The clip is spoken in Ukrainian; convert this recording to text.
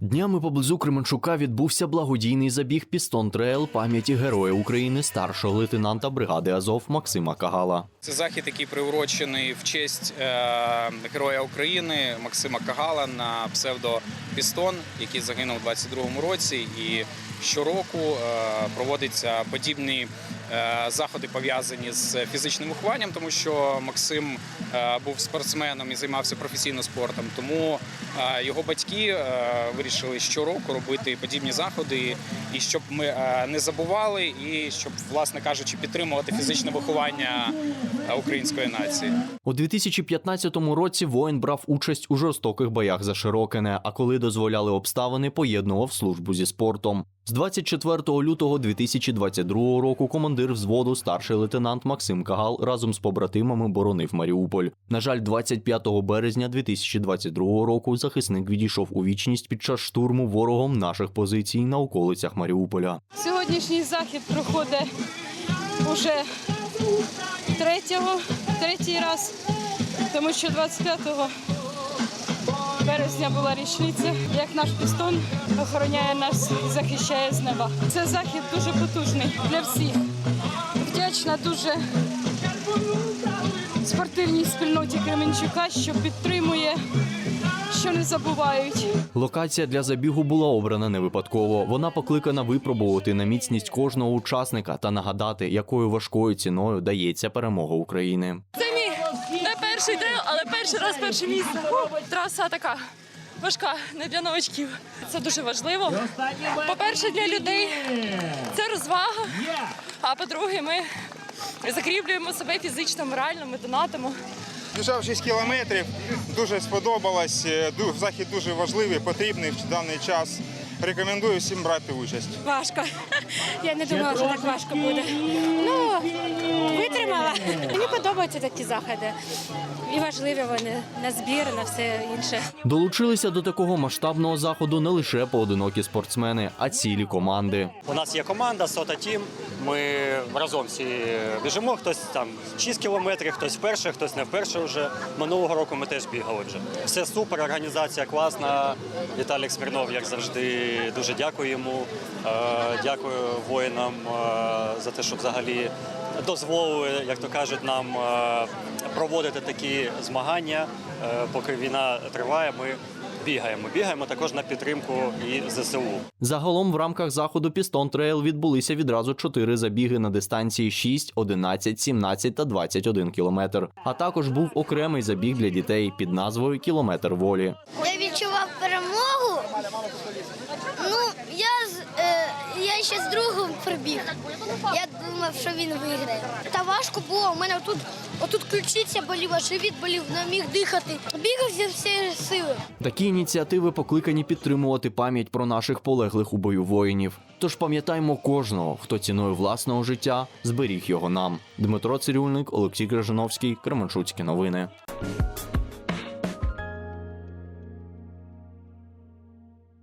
Днями поблизу Кременчука відбувся благодійний забіг Пістон Трейл пам'яті Героя України старшого лейтенанта бригади Азов Максима Кагала. Це захід, який приурочений в честь е, Героя України Максима Кагала на псевдо Пістон, який загинув у 22-му році. І щороку е, проводяться подібні е, заходи пов'язані з фізичним вихованням, тому що Максим е, був спортсменом і займався професійно спортом. Тому е, його батьки е, вирішили щороку робити подібні заходи, і щоб ми е, не забували, і щоб, власне кажучи, підтримувати фізичне виховання е, української нації. У 2015 році воїн брав участь у жорстоких боях за Широкине, а коли дозволяли обставини, поєднував службу зі спортом. З 24 лютого 2022 року командир взводу старший лейтенант Максим Кагал разом з побратимами боронив Маріуполь. На жаль, 25 березня 2022 року захисник відійшов у вічність під час штурму ворогом наших позицій на околицях Маріуполя. Сьогоднішній захід проходить уже третього, третій раз, тому що 25 березня була річниця, як наш пістон охороняє нас і захищає з неба. Це захід дуже потужний для всіх. Вдячна дуже спортивній спільноті Кременчука, що підтримує, що не забувають. Локація для забігу була обрана не випадково. Вона покликана випробувати на міцність кожного учасника та нагадати, якою важкою ціною дається перемога України. Перший трейл, але перший раз перше місце. Траса така важка, не для новачків. Це дуже важливо. По-перше, для людей це розвага. А по-друге, ми закріплюємо себе фізично, морально, ми донатимо. Біжав 6 кілометрів, дуже сподобалось. е, Захід дуже важливий, потрібний в даний час. Рекомендую всім брати участь. Важко. Я не думала, що так важко буде. Ну, витримала. Мені подобаються такі заходи. І важливі вони на збір, на все інше. Долучилися до такого масштабного заходу не лише поодинокі спортсмени, а цілі команди. У нас є команда Сота Тім. Ми разом всі біжимо. Хтось там 6 кілометрів, хтось вперше, хтось не вперше вже. Минулого року ми теж бігали вже. Все супер, організація класна. Віталік Смірнов, як завжди, дуже дякую йому. Е, Дякую воїнам е, за те, що взагалі дозволили, як то кажуть, нам е, проводити такі змагання. Е, Поки війна триває, ми бігаємо. Бігаємо також на підтримку і ЗСУ. Загалом в рамках заходу Пістон Трейл відбулися відразу чотири забіги на дистанції 6, 11, 17 та 21 кілометр. А також був окремий забіг для дітей під назвою Кілометр волі. Я відчував перемогу. Ну, я з е, ще з другом прибіг. Я думав, що він виграє. Та важко було. У мене тут отут ключиця боліла, живіт болів, не міг дихати. Бігав зі всієї сили. Такі ініціативи покликані підтримувати пам'ять про наших полеглих у бою воїнів. Тож пам'ятаймо кожного, хто ціною власного життя зберіг його нам. Дмитро Цирюльник, Олексій Крижановський, Кременчуцькі новини.